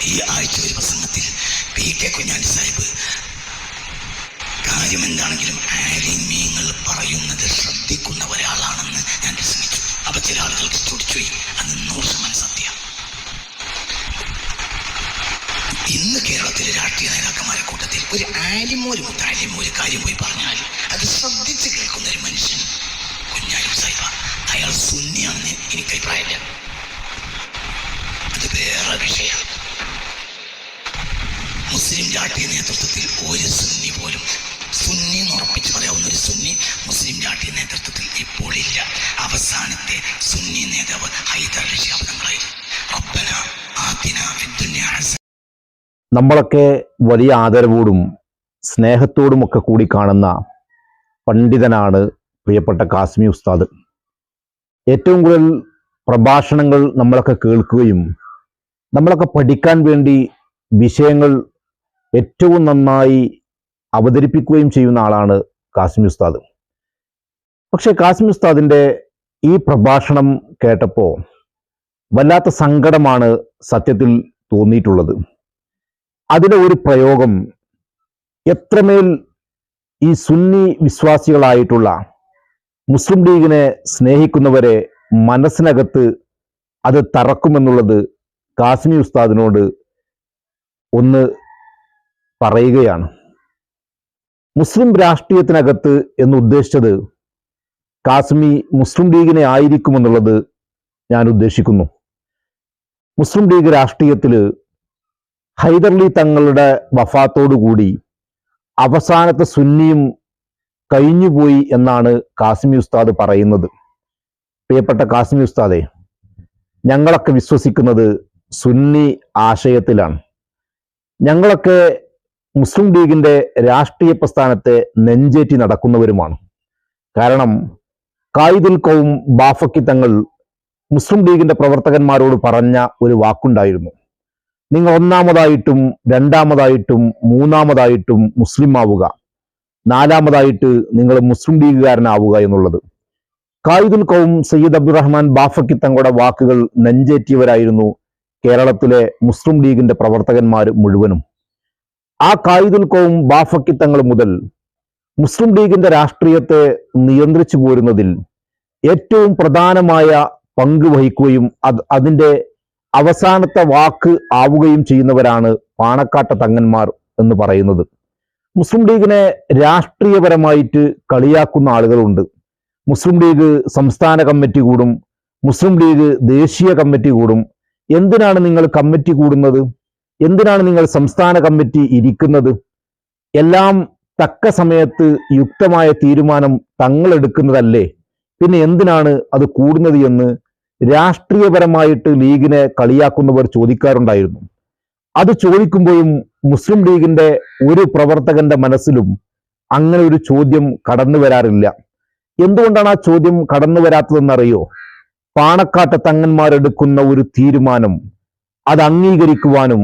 ഈ ആഴ്ച ഒരു പ്രസംഗത്തിൽ പി കെ കുഞ്ഞാലി സാഹിബ് കാര്യം എന്താണെങ്കിലും ആലിമ്യങ്ങൾ പറയുന്നത് ശ്രദ്ധിക്കുന്ന ഒരാളാണെന്ന് ഞാൻ പ്രസംഗിച്ചു. അപ്പൊ ചില ആളുകൾക്ക് ചൊടിച്ചുപോയി അത് നൂറ് ശതമാനം സത്യം. ഇന്ന് കേരളത്തിലെ രാഷ്ട്രീയ നേതാക്കന്മാരെ കൂട്ടത്തിൽ ഒരു ആലിമോര് മുത്താലിമോ ഒരു കാര്യം പോയി പറഞ്ഞാൽ അത് ശ്രദ്ധിച്ച് കേൾക്കുന്ന ഒരു മനുഷ്യൻ കുഞ്ഞാലി സാഹിബ. അയാൾ സുന്നിയാണെന്ന് എനിക്ക് അഭിപ്രായമില്ല അത് വേറെ വിഷയം മുസ്ലിം ജാട്ടി നേതൃത്വത്തിൽ ഒരു സുന്നി പോലും സുന്നി എന്ന് ഉറപ്പിച്ച് പറയാവുന്ന ഒരു സുന്നി മുസ്ലിം ജാട്ടി നേതൃത്വത്തിൽ ഇപ്പോൾ ഇല്ല. അവസാനത്തെ സുന്നി നേതാവ് ഹൈദർ നമ്മളൊക്കെ വലിയ ആദരവോടും സ്നേഹത്തോടും ഒക്കെ കൂടി കാണുന്ന പണ്ഡിതനാണ് പ്രിയപ്പെട്ട കാസ്മി ഉസ്താദ്. ഏറ്റവും കൂടുതൽ പ്രഭാഷണങ്ങൾ നമ്മളൊക്കെ കേൾക്കുകയും നമ്മളൊക്കെ പഠിക്കാൻ വേണ്ടി വിഷയങ്ങൾ ഏറ്റവും നന്നായി അവതരിപ്പിക്കുകയും ചെയ്യുന്ന ആളാണ് കാസിമി ഉസ്താദ്. പക്ഷേ കാസിമി ഉസ്താദിന്റെ ഈ പ്രഭാഷണം കേട്ടപ്പോൾ വല്ലാത്ത സങ്കടമാണ് സത്യത്തിൽ തോന്നിയിട്ടുള്ളത്. അതിലെ ഒരു പ്രയോഗം എത്രമേൽ ഈ സുന്നി വിശ്വാസികളായിട്ടുള്ള മുസ്ലിം ലീഗിനെ സ്നേഹിക്കുന്നവരെ മനസ്സിനകത്ത് അത് തറക്കുമെന്നുള്ളത് കാസിമി ഉസ്താദിനോട് ഒന്ന് പറയുകയാണ്. മുസ്ലിം രാഷ്ട്രീയത്തിനകത്ത് എന്ന് ഉദ്ദേശിച്ചത് കാശ്മി മുസ്ലിം ലീഗിനെ ആയിരിക്കുമെന്നുള്ളത് ഞാൻ ഉദ്ദേശിക്കുന്നു. മുസ്ലിം ലീഗ് രാഷ്ട്രീയത്തിൽ ഹൈദർലി തങ്ങളുടെ വഫാത്തോടുകൂടി അവസാനത്തെ സുന്നിയും കഴിഞ്ഞുപോയി എന്നാണ് കാസിമി ഉസ്താദ് പറയുന്നത്. പ്രിയപ്പെട്ട കാസിമി ഉസ്താദെ ഞങ്ങളൊക്കെ വിശ്വസിക്കുന്നത് സുന്നി ആശയത്തിലാണ്. ഞങ്ങളൊക്കെ മുസ്ലിം ലീഗിന്റെ രാഷ്ട്രീയ പ്രസ്ഥാനത്തെ നെഞ്ചേറ്റി നടക്കുന്നവരുമാണ്. കാരണം കായിദുൽ കൗം ബാഫക്കി തങ്ങൾ മുസ്ലിം ലീഗിന്റെ പ്രവർത്തകന്മാരോട് പറഞ്ഞ ഒരു വാക്കുണ്ടായിരുന്നു. നിങ്ങൾ ഒന്നാമതായിട്ടും രണ്ടാമതായിട്ടും മൂന്നാമതായിട്ടും മുസ്ലിം ആവുക. നാലാമതായിട്ട് നിങ്ങൾ മുസ്ലിം ലീഗുകാരനാവുക എന്നുള്ളത്. കായിദുൽ കൗം സയ്യിദ് അബ്ദുറഹ്മാൻ ബാഫക്കി തങ്ങളുടെ വാക്കുകൾ നെഞ്ചേറ്റിയവരായിരുന്നു കേരളത്തിലെ മുസ്ലിം ലീഗിന്റെ പ്രവർത്തകന്മാർ മുഴുവനും. ആ കായിദുൽ കോവും ബാഫക്കി തങ്ങൾ മുതൽ മുസ്ലിം ലീഗിന്റെ രാഷ്ട്രീയത്തെ നിയന്ത്രിച്ചു പോരുന്നതിൽ ഏറ്റവും പ്രധാനമായ പങ്ക് വഹിക്കുകയും അത് അതിന്റെ അവസാനത്തെ വാക്ക് ആവുകയും ചെയ്യുന്നവരാണ് പാണക്കാട്ട തങ്ങന്മാർ എന്ന് പറയുന്നത്. മുസ്ലിം ലീഗിനെ രാഷ്ട്രീയപരമായിട്ട് കളിയാക്കുന്ന ആളുകളുണ്ട്. മുസ്ലിം ലീഗ് സംസ്ഥാന കമ്മിറ്റി കൂടും മുസ്ലിം ലീഗ് ദേശീയ കമ്മിറ്റി കൂടും. എന്തിനാണ് നിങ്ങൾ കമ്മിറ്റി കൂടുന്നത്? എന്തിനാണ് നിങ്ങൾ സംസ്ഥാന കമ്മിറ്റി ഇരിക്കുന്നത്? എല്ലാം തക്ക സമയത്ത് യുക്തമായ തീരുമാനം തങ്ങൾ എടുക്കുന്നതല്ലേ? പിന്നെ എന്തിനാണ് അത് കൂടുന്നത് എന്ന് രാഷ്ട്രീയപരമായിട്ട് ലീഗിനെ കളിയാക്കുന്നവർ ചോദിക്കാറുണ്ടായിരുന്നു. അത് ചോദിക്കുമ്പോഴും മുസ്ലിം ലീഗിന്റെ ഒരു പ്രവർത്തകന്റെ മനസ്സിലും അങ്ങനെ ഒരു ചോദ്യം കടന്നു വരാറില്ല. എന്തുകൊണ്ടാണ് ആ ചോദ്യം കടന്നു വരാത്തതെന്നറിയോ? പാണക്കാട്ട് തങ്ങന്മാരെടുക്കുന്ന ഒരു തീരുമാനം അത് അംഗീകരിക്കുവാനും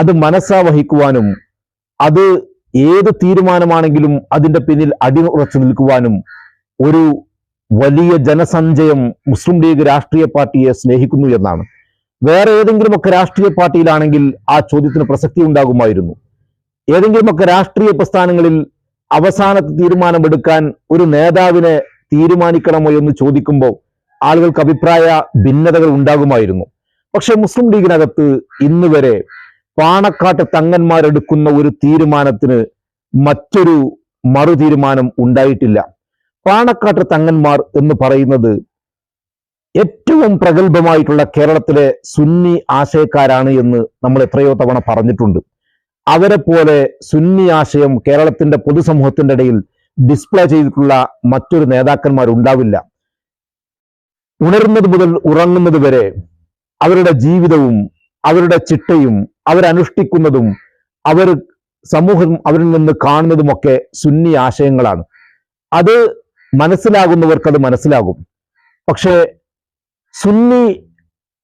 അത് മനസ്സാ വഹിക്കുവാനും അത് ഏത് തീരുമാനമാണെങ്കിലും അതിന്റെ പിന്നിൽ അടിയുറച്ചു നിൽക്കുവാനും ഒരു വലിയ ജനസഞ്ചയം മുസ്ലിം ലീഗ് രാഷ്ട്രീയ പാർട്ടിയെ സ്നേഹിക്കുന്നു എന്നാണ്. വേറെ ഏതെങ്കിലുമൊക്കെ രാഷ്ട്രീയ പാർട്ടിയിലാണെങ്കിൽ ആ ചോദ്യത്തിന് പ്രസക്തി ഉണ്ടാകുമായിരുന്നു. ഏതെങ്കിലുമൊക്കെ രാഷ്ട്രീയ പ്രസ്ഥാനങ്ങളിൽ അവസാനത്തെ തീരുമാനമെടുക്കാൻ ഒരു നേതാവിനെ തീരുമാനിക്കണമോ എന്ന് ചോദിക്കുമ്പോൾ ആളുകൾക്ക് അഭിപ്രായ ഭിന്നതകൾ ഉണ്ടാകുമായിരുന്നു. പക്ഷെ മുസ്ലിം ലീഗിനകത്ത് ഇന്ന് വരെ പാണക്കാട്ട് തങ്ങന്മാരെടുക്കുന്ന ഒരു തീരുമാനത്തിന് മറ്റൊരു മറു തീരുമാനം ഉണ്ടായിട്ടില്ല. പാണക്കാട്ട് തങ്ങന്മാർ എന്ന് പറയുന്നത് ഏറ്റവും പ്രഗത്ഭമായിട്ടുള്ള കേരളത്തിലെ സുന്നി ആശയക്കാരാണ് എന്ന് നമ്മൾ എത്രയോ തവണ പറഞ്ഞിട്ടുണ്ട്. അവരെ പോലെ സുന്നി ആശയം കേരളത്തിന്റെ പൊതുസമൂഹത്തിന്റെ ഇടയിൽ ഡിസ്പ്ലേ ചെയ്തിട്ടുള്ള മറ്റൊരു നേതാക്കന്മാരുണ്ടാവില്ല ഉണരുന്നത് മുതൽ ഉറങ്ങുന്നത് വരെ അവരുടെ ജീവിതവും അവരുടെ ചിട്ടയും അവരനുഷ്ഠിക്കുന്നതും അവർ സമൂഹം അവരിൽ നിന്ന് കാണുന്നതുമൊക്കെ സുന്നി ആശയങ്ങളാണ്. അത് മനസ്സിലാകുന്നവർക്ക് അത് മനസ്സിലാകും. പക്ഷേ സുന്നി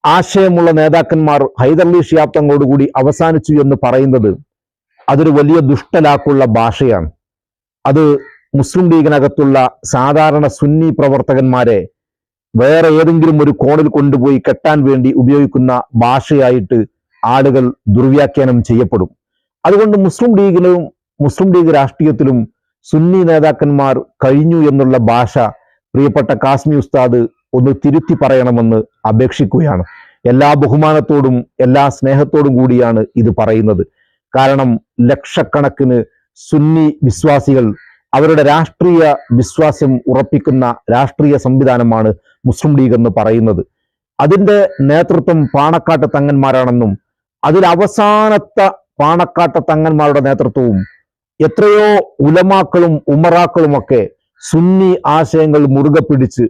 ആശയമുള്ള നേതാക്കന്മാർ ഹൈദർലി ഷിയാബ്ദങ്ങളോടുകൂടി അവസാനിച്ചു എന്ന് പറയുന്നത് അതൊരു വലിയ ദുഷ്ടലാക്കുള്ള ഭാഷയാണ്. അത് മുസ്ലിം ലീഗിനകത്തുള്ള സാധാരണ സുന്നി പ്രവർത്തകന്മാരെ വേറെ ഏതെങ്കിലും ഒരു കോണിൽ കൊണ്ടുപോയി കെട്ടാൻ വേണ്ടി ഉപയോഗിക്കുന്ന ഭാഷയായിട്ട് ആളുകൾ ദുർവ്യാഖ്യാനം ചെയ്യപ്പെടും. അതുകൊണ്ട് മുസ്ലിം ലീഗിലും മുസ്ലിം ലീഗ് രാഷ്ട്രീയത്തിലും സുന്നി നേതാക്കന്മാർ കഴിഞ്ഞു എന്നുള്ള ഭാഷ പ്രിയപ്പെട്ട കാസ്മി ഉസ്താദ് ഒന്ന് തിരുത്തി പറയണമെന്ന് അപേക്ഷിക്കുകയാണ്. എല്ലാ ബഹുമാനത്തോടും എല്ലാ സ്നേഹത്തോടും കൂടിയാണ് ഇത് പറയുന്നത്. കാരണം ലക്ഷക്കണക്കിന് സുന്നി വിശ്വാസികൾ അവരുടെ രാഷ്ട്രീയ വിശ്വാസം ഉറപ്പിക്കുന്ന രാഷ്ട്രീയ സംവിധാനമാണ് മുസ്ലിം ലീഗ് എന്ന് പറയുന്നത്. അതിന്റെ നേതൃത്വം പാണക്കാട്ട് തങ്ങന്മാരാണെന്നും അതിൽ അവസാനത്തെ പാണക്കാട്ട് തങ്ങന്മാരുടെ നേതൃത്വവും എത്രയോ ഉലമാക്കളും ഉമറാക്കളുമൊക്കെ സുന്നി ആശയങ്ങൾ മുറുകെ പിടിച്ച്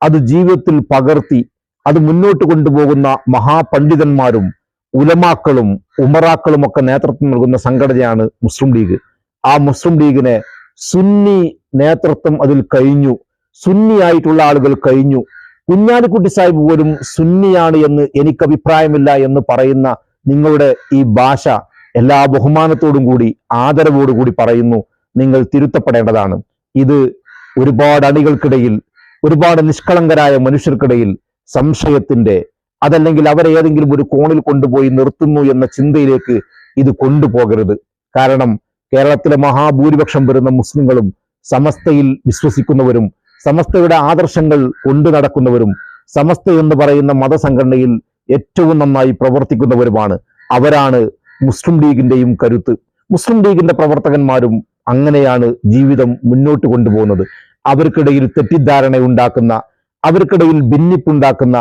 അത് ജീവിതത്തിൽ പകർത്തി അത് മുന്നോട്ട് കൊണ്ടുപോകുന്ന മഹാപണ്ഡിതന്മാരും ഉലമാക്കളും ഉമറാക്കളും ഒക്കെ നേതൃത്വം നൽകുന്ന സംഘടനയാണ് മുസ്ലിം ലീഗ്. ആ മുസ്ലിം ലീഗിനെ സുന്നി നേതൃത്വം അതിൽ കഴിഞ്ഞു. സുന്നിയായിട്ടുള്ള ആളുകൾ കഴിഞ്ഞു. കുഞ്ഞാലിക്കുട്ടി സാഹിബ് പോലും സുന്നിയാണ് എന്ന് എനിക്ക് അഭിപ്രായമില്ല എന്ന് പറയുന്ന നിങ്ങളുടെ ഈ ഭാഷ എല്ലാ ബഹുമാനത്തോടും കൂടി ആദരവോടു കൂടി പറയുന്നു. നിങ്ങൾ തിരുത്തപ്പെടേണ്ടതാണ്. ഇത് ഒരുപാട് അണികൾക്കിടയിൽ ഒരുപാട് നിഷ്കളങ്കരായ മനുഷ്യർക്കിടയിൽ സംശയത്തിന്റെ അതല്ലെങ്കിൽ അവരെ ഏതെങ്കിലും ഒരു കോണിൽ കൊണ്ടുപോയി നിർത്തുന്നു എന്ന ചിന്തയിലേക്ക് ഇത് കൊണ്ടുപോകരുത്. കാരണം കേരളത്തിലെ മഹാഭൂരിപക്ഷം വരുന്ന മുസ്ലിങ്ങളും സമസ്തയിൽ വിശ്വസിക്കുന്നവരും സമസ്തയുടെ ആദർശങ്ങൾ കൊണ്ടു നടക്കുന്നവരും സമസ്ത എന്ന് പറയുന്ന മതസംഘടനയിൽ ഏറ്റവും നന്നായി പ്രവർത്തിക്കുന്നവരുമാണ്. അവരാണ് മുസ്ലിം ലീഗിന്റെയും കരുത്ത്. മുസ്ലിം ലീഗിന്റെ പ്രവർത്തകന്മാരും അങ്ങനെയാണ് ജീവിതം മുന്നോട്ട് കൊണ്ടുപോകുന്നത്. അവർക്കിടയിൽ തെറ്റിദ്ധാരണ ഉണ്ടാക്കുന്ന അവർക്കിടയിൽ ഭിന്നിപ്പുണ്ടാക്കുന്ന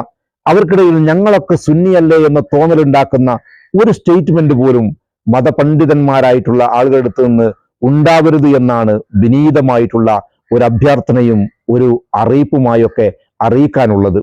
അവർക്കിടയിൽ ഞങ്ങളൊക്കെ സുന്നിയല്ലേ എന്ന തോന്നലുണ്ടാക്കുന്ന ഒരു സ്റ്റേറ്റ്മെന്റ് പോലും മതപണ്ഡിതന്മാരായിട്ടുള്ള ആളുകളുടെ അടുത്ത് നിന്ന് ഉണ്ടാവരുത് എന്നാണ് വിനീതമായിട്ടുള്ള ഒരു അഭ്യർത്ഥനയും ഒരു അറിയിപ്പുമായൊക്കെ അറിയിക്കാനുള്ളത്.